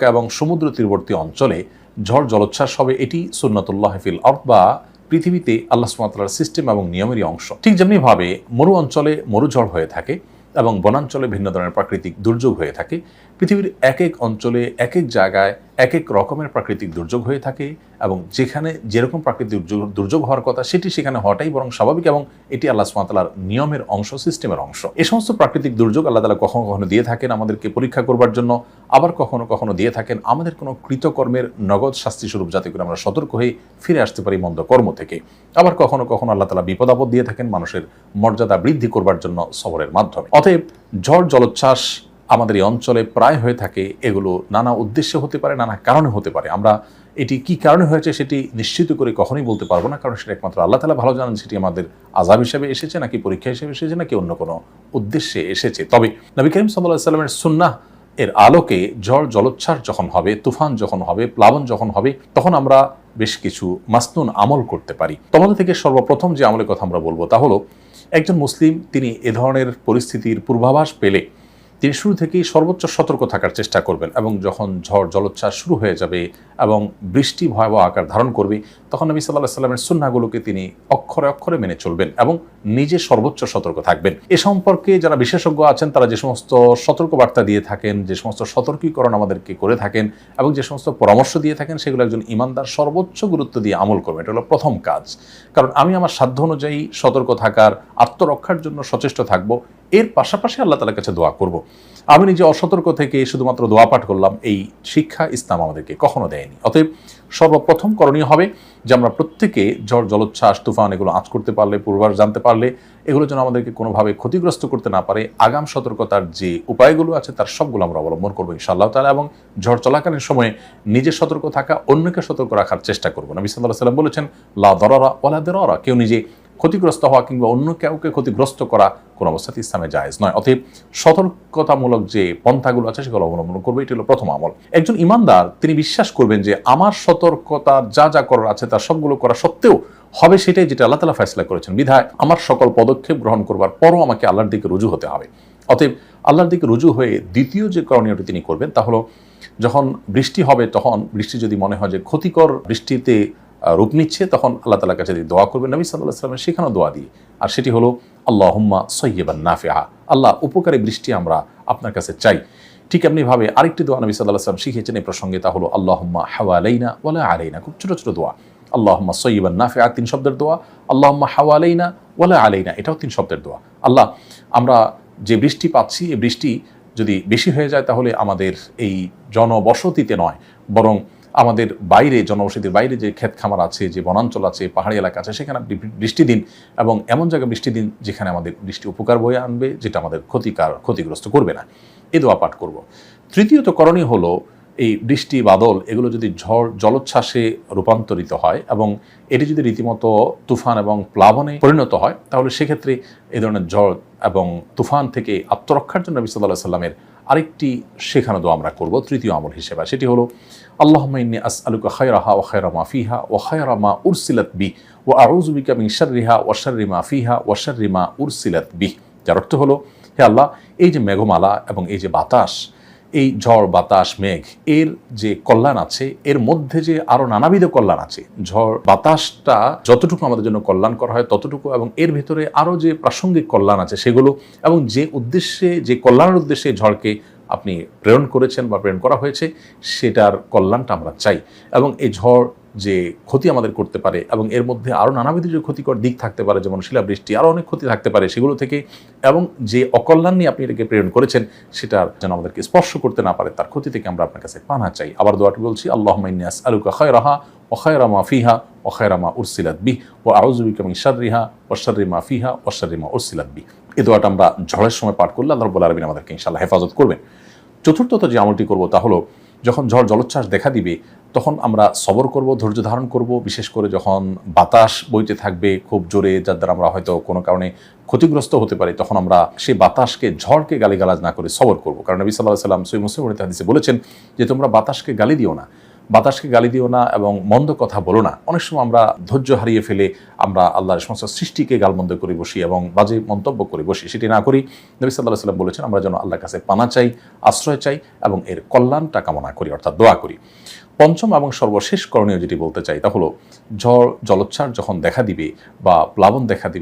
এলাকা এবং সমুদ্র তীরবর্তী অঞ্চলে ঝড় জলোচ্ছ্বাস হবে, এটি সুন্নাতুল্লাহ ফিল অর্থ বা পৃথিবীতে আল্লাহ সুমাতার সিস্টেম এবং নিয়মেরই অংশ। ঠিক যেমনিভাবে মরু অঞ্চলে মরুঝড় হয়ে থাকে এবং বনাঞ্চলে ভিন্ন ধরনের প্রাকৃতিক দুর্যোগ হয়ে থাকে পৃথিবীর এক এক অঞ্চলে এক এক জায়গায় এক এক রকমের প্রাকৃতিক দুর্যোগ হয়ে থাকে এবং যেখানে যেরকম প্রাকৃতিক দুর্যোগ হওয়ার কথা, সেটি সেখানে হওয়াটাই বরং স্বাভাবিক এবং এটি আল্লাহ সুমাতালার নিয়মের অংশ, সিস্টেমের অংশ। এ সমস্ত প্রাকৃতিক দুর্যোগ আল্লাহ তালা কখনো কখনো দিয়ে থাকেন আমাদেরকে পরীক্ষা করবার জন্য, আবার কখনো কখনো দিয়ে থাকেন আমাদের কোনো কৃতকর্মের নগদ শাস্তি স্বরূপ যাতে করে আমরা সতর্ক হয়ে ফিরে আসতে পারি মন্দ কর্ম থেকে। আবার কখনো কখনো আল্লাহ তালা বিপদ আপদ দিয়ে থাকেন মানুষের মর্যাদা বৃদ্ধি করবার জন্য সবরের মাধ্যমে। অতএব ঝড়, জলোচ্ছ্বাস আমাদের এই অঞ্চলে প্রায় হয়ে থাকে এগুলো। নানা উদ্দেশ্যে হতে পারে, নানা কারণে হতে পারে। আমরা এটি কি কারণে হয়েছে সেটি নিশ্চিত করে কখনোই বলতে পারব না, কারণ সেটা একমাত্র আল্লাহ তালা ভালো জানেন, সেটি আমাদের আজাব হিসেবে এসেছে, নাকি পরীক্ষা হিসেবে এসেছে, নাকি অন্য কোনো উদ্দেশ্যে এসেছে। তবে নবী করিম সাল্লাহ সাল্লামের সুন্নাহ এর আলোকে ঝড়, জলোচ্ছ্বাস যখন হবে, তুফান যখন হবে, প্লাবন যখন হবে, তখন আমরা বেশ কিছু মাসনুন আমল করতে পারি। তোমাদের থেকে সর্বপ্রথম যে আমলের কথা আমরা বলব তা হলো, একজন মুসলিম, তিনি এ ধরনের পরিস্থিতির পূর্বাভাস পেলে তিনি শুরু থেকেই সর্বোচ্চ সতর্ক থাকার চেষ্টা করবেন এবং যখন ঝড় জলোচ্ছ্বাস শুরু হয়ে যাবে এবং বৃষ্টি ভয়াবহ আকার ধারণ করবে, তখন নবী সাল্লাহ সাল্লামের সুন্নাগুলোকে তিনি অক্ষরে অক্ষরে মেনে চলবেন এবং নিজে সর্বোচ্চ সতর্ক থাকবেন। এ সম্পর্কে যারা বিশেষজ্ঞ আছেন, তারা যে সমস্ত সতর্ক বার্তা দিয়ে থাকেন, যে সমস্ত সতর্কীকরণ আমাদেরকে করে থাকেন এবং যে সমস্ত পরামর্শ দিয়ে থাকেন, সেগুলো একজন ইমানদার সর্বোচ্চ গুরুত্ব দিয়ে আমল করবেন। এটা হলো প্রথম কাজ। কারণ আমি আমার সাধ্য অনুযায়ী সতর্ক থাকার, আত্মরক্ষার জন্য সচেষ্ট থাকব এর পাশাপাশি আল্লাহ তালার কাছে দোয়া করব। আমি নিজে অসতর্ক থেকে শুধুমাত্র দোয়া পাঠ করলাম, এই শিক্ষা ইসলাম আমাদেরকে কখনো দেয়নি অতএব সর্বপ্রথম করণীয় হবে যে আমরা প্রত্যেকে ঝড়, জলোচ্ছ্বাস, তুফান এগুলো আঁচ করতে পারলে পূর্বাস জানতে পারলে, এগুলো যেন আমাদেরকে কোনোভাবে ক্ষতিগ্রস্ত করতে না পারে, আগাম সতর্কতার যে উপায়গুলো আছে তার সবগুলো আমরা অবলম্বন করব ইনশাআল্লাহ তালা এবং ঝড় চলাকালীন সময়ে নিজে সতর্ক থাকা, অন্যকে সতর্ক রাখার চেষ্টা করব নবী সাল্লাহ সাল্লাম বলেছেন, লা দরারা ওলা দেরা কেউ নিজে ক্ষতিগ্রস্ত হওয়া কিংবা অন্য কাউকে ক্ষতিগ্রস্ত করা কোনো অবস্থাতে ইসলামে জায়েজ নয়। অতএব সতর্কতামূলক যে পন্থাগুলো আছে, সেগুলো অবলম্বন করবে, এটি হলো প্রথম আমল। একজন ইমানদার, তিনি বিশ্বাস করবেন যে আমার সতর্কতা যা যা করার আছে তার সবগুলো করা সত্ত্বেও হবে সেটাই যেটা আল্লাহ তালা ফেসলা করেছেন। বিধায় আমার সকল পদক্ষেপ গ্রহণ করবার পরও আমাকে আল্লাহর দিকে রুজু হতে হবে। অতএব আল্লাহর দিকে রুজু হয়ে দ্বিতীয় যে করণীয়টি তিনি করবেন, তা হলো যখন বৃষ্টি হবে, তখন বৃষ্টি যদি মনে হয় যে ক্ষতিকর বৃষ্টিতে রূপ নিচ্ছে, তখন আল্লাহ তালার কাছে যদি দোয়া করবেন। নবী সাল্লাহ সাল্লামের সেখানেও দোয়া দিই আর সেটি হলো আল্লাহ হুম্মা সৈয়বান নাফেহা আল্লাহ উপকারী বৃষ্টি আমরা আপনার কাছে চাই। ঠিক এমনিভাবে আরেকটি দোয়া নবী সাল্লাহ সাল্লাম শিখিয়েছেন এই প্রসঙ্গে, তা হলো আল্লাহ হুম্মা হাওয়া আলাইনা। খুব ছোটো ছোটো দোয়া। আল্লাহ হুম্মা সৈয়বান নাফেহা তিন শব্দের দোয়া। আল্লাহ হুম্মা হাওয়া আলাইনা ওলা আলাইনা। এটাও তিন শব্দের দোয়া। আল্লাহ, আমরা যে বৃষ্টি পাচ্ছি, এই বৃষ্টি যদি বেশি হয়ে যায়, তাহলে আমাদের এই জনবসতিতে নয়, বরং আমাদের বাইরে, জনবসতির বাইরে যে ক্ষেত খামার আছে, যে বনাঞ্চল আছে, পাহাড়ি এলাকা আছে, সেখানে বৃষ্টি দিন এবং এমন জায়গায় বৃষ্টি দিন যেখানে আমাদের বৃষ্টি উপকার বয়ে আনবে, যেটা আমাদের ক্ষতিকার, ক্ষতিগ্রস্ত করবে না। এ দোয়া পাঠ করব। তৃতীয়ত করণীয় হলো এই বৃষ্টি, বাদল, এগুলো যদি ঝড়, জলোচ্ছ্বাসে রূপান্তরিত হয় এবং এটি যদি রীতিমতো তুফান এবং প্লাবনে পরিণত হয়, তাহলে সেক্ষেত্রে এ ধরনের ঝড় এবং তুফান থেকে আত্মরক্ষার জন্য বিসাল্লাহ সাল্লামের আরেকটি শেখানো দোয়া আমরা করব, তৃতীয় আমল হিসেবে। সেটি হলো আল্লাহ ইন্নি আস আলুকা খায়রাহা ও খায়রা মাফিহা ও খায়রা মা উরসিলাত বি ও আউজুবিকা মিং শাররিহা ও শাররিমা ফিহা ও শাররিমা উরসিলাত বি। যার অর্থ হলো, হে আল্লাহ, এই যে মেঘমালা এবং এই যে বাতাস এই ঝড়, বাতাস, মেঘ, এর যে কল্যাণ আছে, এর মধ্যে যে আরও নানাবিধ কল্যাণ আছে, ঝড়, বাতাসটা যতটুকু আমাদের জন্য কল্যাণ করা হয় ততটুকু এবং এর ভেতরে আরও যে প্রাসঙ্গিক কল্যাণ আছে সেগুলো এবং যে উদ্দেশ্যে, যে কল্যাণের উদ্দেশ্যে ঝড়কে আপনি প্রেরণ করেছেন বা প্রেরণ করা হয়েছে, সেটার কল্যাণটা আমরা চাই এবং এই ঝড় যে ক্ষতি আমাদের করতে পারে এবং এর মধ্যে আরও নানাবিধ যে ক্ষতিকর দিক থাকতে পারে, যেমন শিলাবৃষ্টি আরও অনেক ক্ষতি থাকতে পারে সেগুলো থেকে এবং যে অকল্যাণ নিয়ে আপনি এটাকে প্রেরণ করেছেন সেটার যেন আমাদেরকে স্পর্শ করতে না পারে, তার ক্ষতি থেকে আমরা আপনার কাছে পানা চাই। আবার দোয়াটি বলছি আল্লাহ মাইনিয়াস আলুকা খয় রাহা ও খায়রামা ফিহা ও খায়রামা উরসিলাত বি ও আউজুবিকা মিন শাররিহা ও শাররিমা ফিহা ও শাররিমা উরসিলাত বি এই দোয়াটা আমরা ঝড়ের সময় পাঠ করলে আল্লাহ আলমিন আমাদেরকে ইনশাল্লাহ হেফাজত করবেন। চতুর্থত যে আমলটি করব তা হলো যখন ঝড় জলোচ্ছ্বাস দেখা দিবে, তখন আমরা সবর করব, ধৈর্য ধারণ করব। বিশেষ করে যখন বাতাস বইতে থাকবে খুব জোরে, যার দ্বারা আমরা হয়তো কোনো কারণে ক্ষতিগ্রস্ত হতে পারি, তখন আমরা সেই বাতাসকে, ঝড়কে গালিগালাজ না করে সবর করব। কারণ নবী সাল্লাহ সাল্লাম সৈম মুসলিম হাদিসে বলেছেন যে, তোমরা বাতাসকে গালি দিও না। বাতাসকে গালি দিও না এবং মন্দ কথা বলো না। অনেক সময় আমরা ধৈর্য হারিয়ে ফেলে আমরা আল্লাহর সমস্ত সৃষ্টিকে গালমন্দ করে বসি এবং বাজে মন্তব্য করে বসি, সেটি না করি। নবী সাল্লাহ সাল্লাম বলেছেন, আমরা যেন আল্লাহর কাছে পানা চাই, আশ্রয় চাই এবং এর কল্যাণটা কামনা করি, অর্থাৎ দোয়া করি। পঞ্চম এবং সর্বশেষ করণীয় যেটি বলতে চাই তা হলো, ঝড়, জলোচ্ছ্বাস যখন দেখা দিবে বা প্লাবন দেখা দিবে